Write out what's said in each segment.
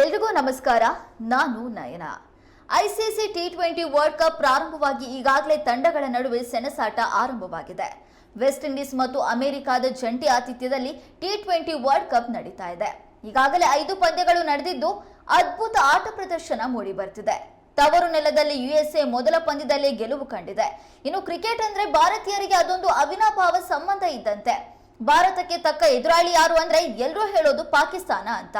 ಎಲ್ರಿಗೂ ನಮಸ್ಕಾರ, ನಾನು Nayana. ICC T twenty world cup ಪ್ರಾರಂಭವಾಗಿ ಈಗಾಗಲೇ ತಂಡಗಳ ನಡುವೆ ಸೆಣಸಾಟ ಆರಂಭವಾಗಿದೆ. ವೆಸ್ಟ್ ಇಂಡೀಸ್ ಮತ್ತು ಅಮೆರಿಕಾದ ಜಂಟಿ ಆತಿಥ್ಯದಲ್ಲಿ ಟಿ ಟ್ವೆಂಟಿ ವರ್ಲ್ಡ್ ಕಪ್ ನಡೀತಾ ಇದೆ. ಈಗಾಗಲೇ ಐದು ಪಂದ್ಯಗಳು ನಡೆದಿದ್ದು, ಅದ್ಭುತ ಆಟ ಪ್ರದರ್ಶನ ಮೂಡಿ ಬರ್ತಿದೆ ತವರು ನೆಲದಲ್ಲಿ ಯುಎಸ್ಎ ಮೊದಲ ಪಂದ್ಯದಲ್ಲೇ ಗೆಲುವು ಕಂಡಿದೆ. ಇನ್ನು ಕ್ರಿಕೆಟ್ ಅಂದ್ರೆ ಭಾರತೀಯರಿಗೆ ಅದೊಂದು ಅವಿನಾಭಾವ ಸಂಬಂಧ ಇದ್ದಂತೆ. ಭಾರತಕ್ಕೆ ತಕ್ಕ ಎದುರಾಳಿ ಯಾರು ಅಂದ್ರೆ ಎಲ್ಲರೂ ಹೇಳೋದು ಪಾಕಿಸ್ತಾನ ಅಂತ.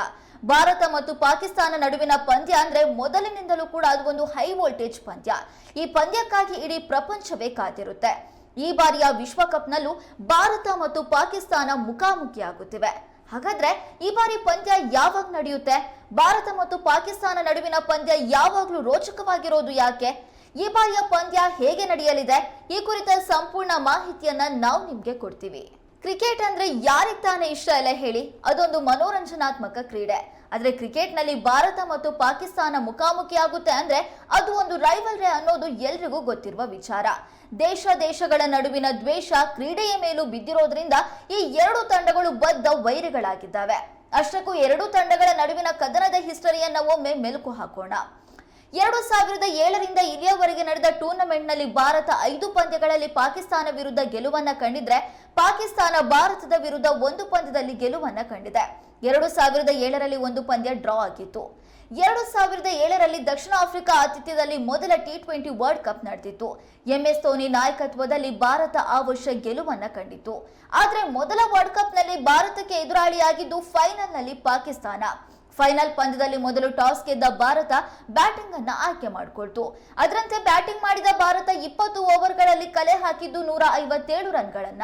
ಭಾರತ ಮತ್ತು ಪಾಕಿಸ್ತಾನ ನಡುವಿನ ಪಂದ್ಯ ಅಂದ್ರೆ ಮೊದಲಿನಿಂದಲೂ ಕೂಡ ಅದು ಒಂದು ಹೈ ವೋಲ್ಟೇಜ್ ಪಂದ್ಯ. ಈ ಪಂದ್ಯಕ್ಕಾಗಿ ಇಡೀ ಪ್ರಪಂಚವೇ ಕಾದಿರುತ್ತೆ. ಈ ಬಾರಿಯ ವಿಶ್ವಕಪ್ನಲ್ಲೂ ಭಾರತ ಮತ್ತು ಪಾಕಿಸ್ತಾನ ಮುಖಾಮುಖಿಯಾಗುತ್ತಿವೆ. ಹಾಗಾದ್ರೆ ಈ ಬಾರಿ ಪಂದ್ಯ ಯಾವಾಗ ನಡೆಯುತ್ತೆ? ಭಾರತ ಮತ್ತು ಪಾಕಿಸ್ತಾನ ನಡುವಿನ ಪಂದ್ಯ ಯಾವಾಗಲೂ ರೋಚಕವಾಗಿರೋದು ಯಾಕೆ? ಈ ಬಾರಿಯ ಪಂದ್ಯ ಹೇಗೆ ನಡೆಯಲಿದೆ? ಈ ಕುರಿತ ಸಂಪೂರ್ಣ ಮಾಹಿತಿಯನ್ನ ನಾವು ನಿಮ್ಗೆ ಕೊಡ್ತೀವಿ. ಕ್ರಿಕೆಟ್ ಅಂದ್ರೆ ಯಾರಿಗ್ ತಾನೇ ಇಷ್ಟ ಇಲ್ಲ ಹೇಳಿ. ಅದೊಂದು ಮನೋರಂಜನಾತ್ಮಕ ಕ್ರೀಡೆ. ಆದ್ರೆ ಕ್ರಿಕೆಟ್ನಲ್ಲಿ ಭಾರತ ಮತ್ತು ಪಾಕಿಸ್ತಾನ ಮುಖಾಮುಖಿ ಆಗುತ್ತೆ ಅಂದ್ರೆ ಅದು ಒಂದು ರೈವಲ್ರೆ ಅನ್ನೋದು ಎಲ್ರಿಗೂ ಗೊತ್ತಿರುವ ವಿಚಾರ. ದೇಶ ದೇಶಗಳ ನಡುವಿನ ದ್ವೇಷ ಕ್ರೀಡೆಯ ಮೇಲೂ ಬಿದ್ದಿರೋದ್ರಿಂದ ಈ ಎರಡು ತಂಡಗಳು ಬದ್ಧ ವೈರಿಗಳಾಗಿದ್ದಾವೆ. ಅಷ್ಟಕ್ಕೂ ಎರಡೂ ತಂಡಗಳ ನಡುವಿನ ಕದನದ ಹಿಸ್ಟರಿಯನ್ನ ಒಮ್ಮೆ ಮೆಲುಕು ಹಾಕೋಣ. ಎರಡು ಸಾವಿರದ ಏಳರಿಂದ ಇಲ್ಲಿಯವರೆಗೆ ನಡೆದ ಟೂರ್ನಮೆಂಟ್ನಲ್ಲಿ ಭಾರತ ಐದು ಪಂದ್ಯಗಳಲ್ಲಿ ಪಾಕಿಸ್ತಾನ ವಿರುದ್ಧ ಗೆಲುವನ್ನ ಕಂಡಿದ್ರೆ, ಪಾಕಿಸ್ತಾನ ಭಾರತದ ವಿರುದ್ಧ ಒಂದು ಪಂದ್ಯದಲ್ಲಿ ಗೆಲುವನ್ನ ಕಂಡಿದೆ. ಎರಡು ಸಾವಿರದ ಏಳರಲ್ಲಿ ಒಂದು ಪಂದ್ಯ ಡ್ರಾ ಆಗಿತ್ತು. ಎರಡು ಸಾವಿರದ ಏಳರಲ್ಲಿ ದಕ್ಷಿಣ ಆಫ್ರಿಕಾ ಆತಿಥ್ಯದಲ್ಲಿ ಮೊದಲ ಟಿ ಟ್ವೆಂಟಿ ವರ್ಲ್ಡ್ ಕಪ್ ನಡೆದಿತ್ತು. ಎಂಎಸ್ ಧೋನಿ ನಾಯಕತ್ವದಲ್ಲಿ ಭಾರತ ಆ ವರ್ಷ ಗೆಲುವನ್ನ ಕಂಡಿತು ಆದರೆ ಮೊದಲ ವರ್ಲ್ಡ್ ಕಪ್ನಲ್ಲಿ ಭಾರತಕ್ಕೆ ಎದುರಾಳಿಯಾಗಿದ್ದು ಫೈನಲ್ನಲ್ಲಿ ಪಾಕಿಸ್ತಾನ. ಫೈನಲ್ ಪಂದ್ಯದಲ್ಲಿ ಮೊದಲು ಟಾಸ್ ಗೆದ್ದ ಭಾರತ ಬ್ಯಾಟಿಂಗ್ ಅನ್ನ ಆಯ್ಕೆ ಮಾಡಿಕೊಳ್ತು. ಅದರಂತೆ ಬ್ಯಾಟಿಂಗ್ ಮಾಡಿದ ಭಾರತ ಇಪ್ಪತ್ತು ಓವರ್ಗಳಲ್ಲಿ ಕಲೆ ಹಾಕಿದ್ದು ನೂರ ಐವತ್ತೇಳು ರನ್ಗಳನ್ನ.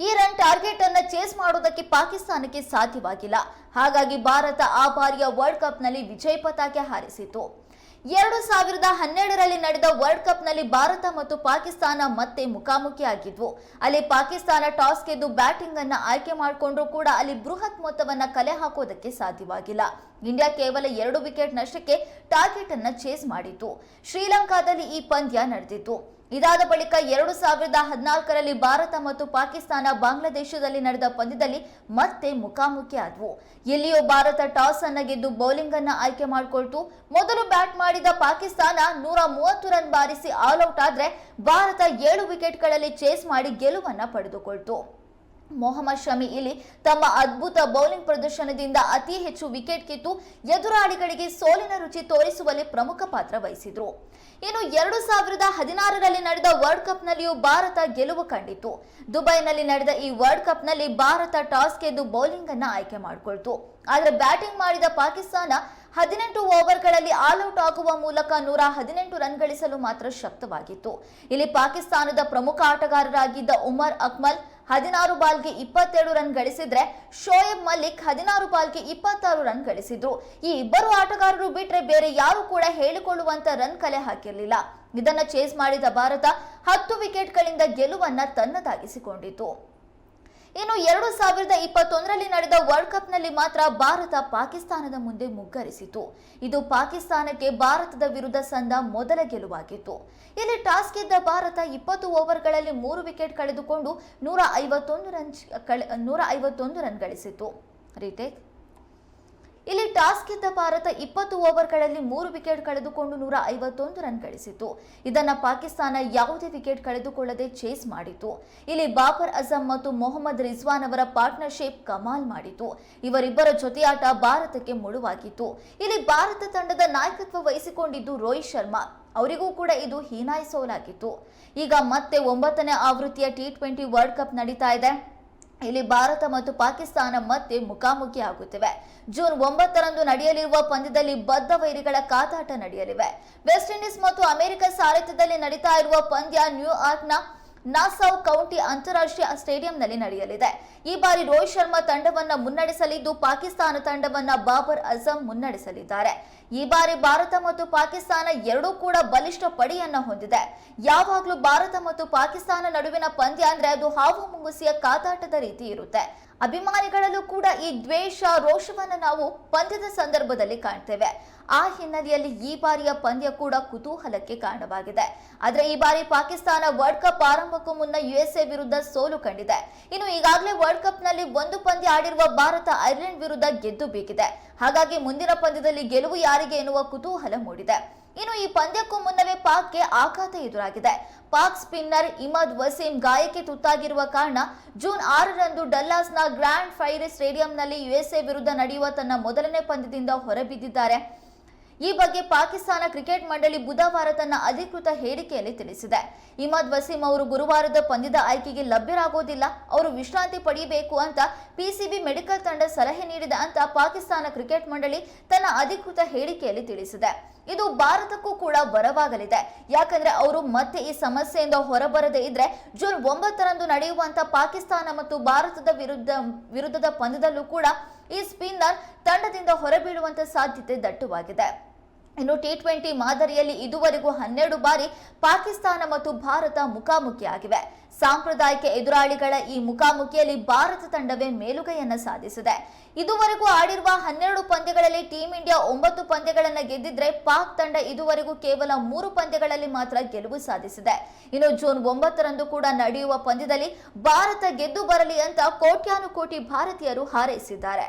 ಈ ರನ್ ಟಾರ್ಗೆಟ್ ಅನ್ನ ಚೇಸ್ ಮಾಡೋದಕ್ಕೆ ಪಾಕಿಸ್ತಾನಕ್ಕೆ ಸಾಧ್ಯವಾಗಿಲ್ಲ. ಹಾಗಾಗಿ ಭಾರತ ಆ ಬಾರಿಯ ವರ್ಲ್ಡ್ ಕಪ್ನಲ್ಲಿ ವಿಜಯ ಪತಾಕೆ ಹಾರಿಸಿತು ಎರಡು ಸಾವಿರದ ಹನ್ನೆರಡರಲ್ಲಿ ನಡೆದ ವರ್ಲ್ಡ್ ಕಪ್ನಲ್ಲಿ ಭಾರತ ಮತ್ತು ಪಾಕಿಸ್ತಾನ ಮತ್ತೆ ಮುಖಾಮುಖಿಯಾಗಿದ್ವು. ಅಲ್ಲಿ ಪಾಕಿಸ್ತಾನ ಟಾಸ್ ಗೆದ್ದು ಬ್ಯಾಟಿಂಗ್ ಅನ್ನ ಆಯ್ಕೆ ಮಾಡಿಕೊಂಡ್ರು ಕೂಡ ಅಲ್ಲಿ ಬೃಹತ್ ಮೊತ್ತವನ್ನ ಕಲೆ ಹಾಕೋದಕ್ಕೆ ಸಾಧ್ಯವಾಗಿಲ್ಲ. ಇಂಡಿಯಾ ಕೇವಲ ಎರಡು ವಿಕೆಟ್ ನಷ್ಟಕ್ಕೆ ಟಾರ್ಗೆಟ್ ಅನ್ನ ಚೇಸ್ ಮಾಡಿತು ಶ್ರೀಲಂಕಾದಲ್ಲಿ ಈ ಪಂದ್ಯ ನಡೆದಿತ್ತು. ಇದಾದ ಬಳಿಕ ಎರಡು ಸಾವಿರದ ಹದಿನಾಲ್ಕರಲ್ಲಿ ಭಾರತ ಮತ್ತು ಪಾಕಿಸ್ತಾನ ಬಾಂಗ್ಲಾದೇಶದಲ್ಲಿ ನಡೆದ ಪಂದ್ಯದಲ್ಲಿ ಮತ್ತೆ ಮುಖಾಮುಖಿ ಆದವು. ಎಲ್ಲಿಯೂ ಭಾರತ ಟಾಸ್ ಅನ್ನ ಗೆದ್ದು ಬೌಲಿಂಗ್ ಅನ್ನ ಆಯ್ಕೆ ಮಾಡಿಕೊಳ್ತು. ಮೊದಲು ಬ್ಯಾಟ್ ಮಾಡಿದ ಪಾಕಿಸ್ತಾನ ನೂರ ಮೂವತ್ತು ರನ್ ಬಾರಿಸಿ ಆಲ್ ಔಟ್ ಆದ್ರೆ ಭಾರತ ಏಳು ವಿಕೆಟ್ಗಳಲ್ಲಿ ಚೇಸ್ ಮಾಡಿ ಗೆಲುವನ್ನ ಪಡೆದುಕೊಳ್ತು. ಮೊಹಮ್ಮದ್ ಶಮಿ ಇಲ್ಲಿ ತಮ್ಮ ಅದ್ಭುತ ಬೌಲಿಂಗ್ ಪ್ರದರ್ಶನದಿಂದ ಅತಿ ಹೆಚ್ಚು ವಿಕೆಟ್ ಕಿತ್ತು ಎದುರಾಳಿಗಳಿಗೆ ಸೋಲಿನ ರುಚಿ ತೋರಿಸುವಲ್ಲಿ ಪ್ರಮುಖ ಪಾತ್ರ ವಹಿಸಿದ್ರು. ಇನ್ನು ಎರಡು ಸಾವಿರದ ಹದಿನಾರರಲ್ಲಿ ನಡೆದ ವರ್ಲ್ಡ್ ಕಪ್ ನಲ್ಲಿಯೂ ಭಾರತ ಗೆಲುವು ಕಂಡಿತು ದುಬೈನಲ್ಲಿ ನಡೆದ ಈ ವರ್ಲ್ಡ್ ಕಪ್ನಲ್ಲಿ ಭಾರತ ಟಾಸ್ ಗೆದ್ದು ಬೌಲಿಂಗ್ ಅನ್ನು ಆಯ್ಕೆ ಮಾಡಿಕೊಳ್ತು. ಆದರೆ ಬ್ಯಾಟಿಂಗ್ ಮಾಡಿದ ಪಾಕಿಸ್ತಾನ ಹದಿನೆಂಟು ಓವರ್ಗಳಲ್ಲಿ ಆಲ್ ಔಟ್ ಆಗುವ ಮೂಲಕ ನೂರ ಹದಿನೆಂಟು ರನ್ ಗಳಿಸಲು ಮಾತ್ರ ಶಕ್ತವಾಗಿತ್ತು. ಇಲ್ಲಿ ಪಾಕಿಸ್ತಾನದ ಪ್ರಮುಖ ಆಟಗಾರರಾಗಿದ್ದ ಉಮರ್ ಅಕ್ಮಲ್ ಹದಿನಾರು ಬಾಲ್ಗೆ ಇಪ್ಪತ್ತೆರಡು ರನ್ ಗಳಿಸಿದ್ರೆ ಶೋಯಬ್ ಮಲ್ಲಿಕ್ ಹದಿನಾರು ಬಾಲ್ಗೆ ಇಪ್ಪತ್ತಾರು ರನ್ ಗಳಿಸಿದ್ರು. ಈ ಇಬ್ಬರು ಆಟಗಾರರು ಬಿಟ್ರೆ ಬೇರೆ ಯಾರು ಕೂಡ ಹೇಳಿಕೊಳ್ಳುವಂತ ರನ್ ಕಲೆ ಹಾಕಿರಲಿಲ್ಲ. ಇದನ್ನ ಚೇಸ್ ಮಾಡಿದ ಭಾರತ ಹತ್ತು ವಿಕೆಟ್ಗಳಿಂದ ಗೆಲುವನ್ನ ತನ್ನದಾಗಿಸಿಕೊಂಡಿತು. ಇನ್ನು ಎರಡು ಸಾವಿರದ ಇಪ್ಪತ್ತೊಂದರಲ್ಲಿ ನಡೆದ ವರ್ಲ್ಡ್ ಕಪ್ನಲ್ಲಿ ಮಾತ್ರ ಭಾರತ ಪಾಕಿಸ್ತಾನದ ಮುಂದೆ ಮುಗ್ಗರಿಸಿತು. ಇದು ಪಾಕಿಸ್ತಾನಕ್ಕೆ ಭಾರತದ ವಿರುದ್ಧ ಸಂದ ಮೊದಲ ಗೆಲುವಾಗಿತ್ತು. ಇಲ್ಲಿ ಟಾಸ್ ಗೆದ್ದ ಭಾರತ ಇಪ್ಪತ್ತು ಓವರ್ಗಳಲ್ಲಿ ಮೂರು ವಿಕೆಟ್ ಕಳೆದುಕೊಂಡು ನೂರ ಐವತ್ತೊಂದು ರನ್ ನೂರ ಐವತ್ತೊಂದು ರನ್ ಗಳಿಸಿತು ರೀಟೇಕ್. ಇಲ್ಲಿ ಟಾಸ್ ಗೆದ್ದ ಭಾರತ ಇಪ್ಪತ್ತು ಓವರ್ಗಳಲ್ಲಿ ಮೂರು ವಿಕೆಟ್ ಕಳೆದುಕೊಂಡು ನೂರ ಐವತ್ತೊಂದು ರನ್ ಗಳಿಸಿತು ಇದನ್ನು ಪಾಕಿಸ್ತಾನ ಯಾವುದೇ ವಿಕೆಟ್ ಕಳೆದುಕೊಳ್ಳದೆ ಚೇಸ್ ಮಾಡಿತು ಇಲ್ಲಿ ಬಾಬರ್ ಅಜಮ್ ಮತ್ತು ಮೊಹಮ್ಮದ್ ರಿಜ್ವಾನ್ ಅವರ ಪಾರ್ಟ್ನರ್ಶಿಪ್ ಕಮಾಲ್ ಮಾಡಿತು ಇವರಿಬ್ಬರ ಜೊತೆಯಾಟ ಭಾರತಕ್ಕೆ ಮುಳುವಾಗಿತ್ತು. ಇಲ್ಲಿ ಭಾರತ ತಂಡದ ನಾಯಕತ್ವ ವಹಿಸಿಕೊಂಡಿದ್ದು ರೋಹಿತ್ ಶರ್ಮಾ. ಅವರಿಗೂ ಕೂಡ ಇದು ಹೀನಾಯ ಸೋಲಾಗಿತ್ತು. ಈಗ ಮತ್ತೆ ಒಂಬತ್ತನೇ ಆವೃತ್ತಿಯ ಟಿ ಟ್ವೆಂಟಿ ವರ್ಲ್ಡ್ ಕಪ್ ನಡೀತಾ ಇದೆ. ಇಲ್ಲಿ ಭಾರತ ಮತ್ತು ಪಾಕಿಸ್ತಾನ ಮತ್ತೆ ಮುಖಾಮುಖಿ ಆಗುತ್ತಿವೆ. ಜೂನ್ ಒಂಬತ್ತರಂದು ನಡೆಯಲಿರುವ ಪಂದ್ಯದಲ್ಲಿ ಬದ್ಧ ವೈರಿಗಳ ಕಾತಾಟ ನಡೆಯಲಿವೆ. ವೆಸ್ಟ್ ಇಂಡೀಸ್ ಮತ್ತು ಅಮೆರಿಕ ಸಾರಥ್ಯದಲ್ಲಿ ನಡೀತಾ ಇರುವ ಪಂದ್ಯ ನ್ಯೂಯಾರ್ಕ್ನ ನಾಸೌ ಕೌಂಟಿ ಅಂತಾರಾಷ್ಟ್ರೀಯ ಸ್ಟೇಡಿಯಂನಲ್ಲಿ ನಡೆಯಲಿದೆ. ಈ ಬಾರಿ ರೋಹಿತ್ ಶರ್ಮಾ ತಂಡವನ್ನು ಮುನ್ನಡೆಸಲಿದ್ದು ಪಾಕಿಸ್ತಾನ ತಂಡವನ್ನು ಬಾಬರ್ ಅಜಮ್ ಮುನ್ನಡೆಸಲಿದ್ದಾರೆ. ಈ ಬಾರಿ ಭಾರತ ಮತ್ತು ಪಾಕಿಸ್ತಾನ ಎರಡೂ ಕೂಡ ಬಲಿಷ್ಠ ಪಡೆಯನ್ನ ಹೊಂದಿದೆ. ಯಾವಾಗಲೂ ಭಾರತ ಮತ್ತು ಪಾಕಿಸ್ತಾನ ನಡುವಿನ ಪಂದ್ಯ ಅಂದ್ರೆ ಅದು ಹಾವು ಮುಂಗುಸಿಯ ಕಾದಾಟದ ರೀತಿ ಇರುತ್ತೆ. ಅಭಿಮಾನಿಗಳಲ್ಲೂ ಕೂಡ ಈ ದ್ವೇಷ, ರೋಷವನ್ನು ನಾವು ಪಂದ್ಯದ ಸಂದರ್ಭದಲ್ಲಿ ಕಾಣ್ತೇವೆ. ಆ ಹಿನ್ನೆಲೆಯಲ್ಲಿ ಈ ಬಾರಿಯ ಪಂದ್ಯ ಕೂಡ ಕುತೂಹಲಕ್ಕೆ ಕಾರಣವಾಗಿದೆ. ಆದರೆ ಈ ಬಾರಿ ಪಾಕಿಸ್ತಾನ ವರ್ಲ್ಡ್ ಕಪ್ ಆರಂಭಕ್ಕೂ ಮುನ್ನ ಯುಎಸ್ಎ ವಿರುದ್ಧ ಸೋಲು ಕಂಡಿದೆ. ಇನ್ನು ಈಗಾಗಲೇ ವರ್ಲ್ಡ್ ಕಪ್ನಲ್ಲಿ ಒಂದು ಪಂದ್ಯ ಆಡಿರುವ ಭಾರತ, ಐರ್ಲೆಂಡ್ ವಿರುದ್ಧ ಗೆದ್ದು ಬೀಗಿದೆ. ಹಾಗಾಗಿ ಮುಂದಿನ ಪಂದ್ಯದಲ್ಲಿ ಗೆಲುವು ಯಾರಿಗೆ ಎನ್ನುವ ಕುತೂಹಲ ಮೂಡಿದೆ. ಇನ್ನು ಈ ಪಂದ್ಯಕ್ಕೂ ಮುನ್ನವೇ ಪಾಕ್ಗೆ ಆಘಾತ ಎದುರಾಗಿದೆ. ಪಾಕ್ ಸ್ಪಿನ್ನರ್ ಇಮದ್ ವಸೀಂ ಗಾಯಕ್ಕೆ ತುತ್ತಾಗಿರುವ ಕಾರಣ ಜೂನ್ ಆರರಂದು ಡಲ್ಲಾಸ್ನ ಗ್ರ್ಯಾಂಡ್ ಫೈರ್ ಸ್ಟೇಡಿಯಂನಲ್ಲಿ ಯುಎಸ್ಎ ವಿರುದ್ಧ ನಡೆಯುವ ತನ್ನ ಮೊದಲನೇ ಪಂದ್ಯದಿಂದ ಹೊರಬಿದ್ದಿದ್ದಾರೆ. ಈ ಬಗ್ಗೆ ಪಾಕಿಸ್ತಾನ ಕ್ರಿಕೆಟ್ ಮಂಡಳಿ ಬುಧವಾರ ತನ್ನ ಅಧಿಕೃತ ಹೇಳಿಕೆಯಲ್ಲಿ ತಿಳಿಸಿದೆ. ಇಮದ್ ವಸೀಂ ಅವರು ಗುರುವಾರದ ಪಂದ್ಯದ ಆಯ್ಕೆಗೆ ಲಭ್ಯರಾಗೋದಿಲ್ಲ, ಅವರು ವಿಶ್ರಾಂತಿ ಪಡೆಯಬೇಕು ಅಂತ ಪಿಸಿಬಿ ಮೆಡಿಕಲ್ ತಂಡ ಸಲಹೆ ನೀಡಿದೆ ಅಂತ ಪಾಕಿಸ್ತಾನ ಕ್ರಿಕೆಟ್ ಮಂಡಳಿ ತನ್ನ ಅಧಿಕೃತ ಹೇಳಿಕೆಯಲ್ಲಿ ತಿಳಿಸಿದೆ. ಇದು ಭಾರತಕ್ಕೂ ಕೂಡ ಬರವಾಗಲಿದೆ ಯಾಕಂದ್ರೆ ಅವರು ಮತ್ತೆ ಈ ಸಮಸ್ಯೆಯಿಂದ ಹೊರಬರದೇ ಇದ್ರೆ ಜೂನ್ ಒಂಬತ್ತರಂದು ನಡೆಯುವಂತ ಪಾಕಿಸ್ತಾನ ಮತ್ತು ಭಾರತದ ವಿರುದ್ಧ, ವಿರುದ್ಧದ ಪಂದ್ಯದಲ್ಲೂ ಕೂಡ ಈ ಸ್ಪಿನ್ನರ್ ತಂಡದಿಂದ ಹೊರಬೀಳುವಂತ ಸಾಧ್ಯತೆ ದಟ್ಟವಾಗಿದೆ. ಇನ್ನು ಟಿ ಟ್ವೆಂಟಿ ಮಾದರಿಯಲ್ಲಿ ಇದುವರೆಗೂ ಹನ್ನೆರಡು ಬಾರಿ ಪಾಕಿಸ್ತಾನ ಮತ್ತು ಭಾರತ ಮುಖಾಮುಖಿಯಾಗಿವೆ. ಸಾಂಪ್ರದಾಯಿಕ ಎದುರಾಳಿಗಳ ಈ ಮುಖಾಮುಖಿಯಲ್ಲಿ ಭಾರತ ತಂಡವೇ ಮೇಲುಗೈಯನ್ನು ಸಾಧಿಸಿದೆ. ಇದುವರೆಗೂ ಆಡಿರುವ ಹನ್ನೆರಡು ಪಂದ್ಯಗಳಲ್ಲಿ ಟೀಂ ಇಂಡಿಯಾ ಒಂಬತ್ತು ಪಂದ್ಯಗಳನ್ನು ಗೆದ್ದಿದ್ರೆ ಪಾಕ್ ತಂಡ ಇದುವರೆಗೂ ಕೇವಲ ಮೂರು ಪಂದ್ಯಗಳಲ್ಲಿ ಮಾತ್ರ ಗೆಲುವು ಸಾಧಿಸಿದೆ. ಇನ್ನು ಜೂನ್ ಒಂಬತ್ತರಂದು ಕೂಡ ನಡೆಯುವ ಪಂದ್ಯದಲ್ಲಿ ಭಾರತ ಗೆದ್ದು ಬರಲಿ ಅಂತ ಕೋಟ್ಯಾನುಕೋಟಿ ಭಾರತೀಯರು ಹಾರೈಸಿದ್ದಾರೆ.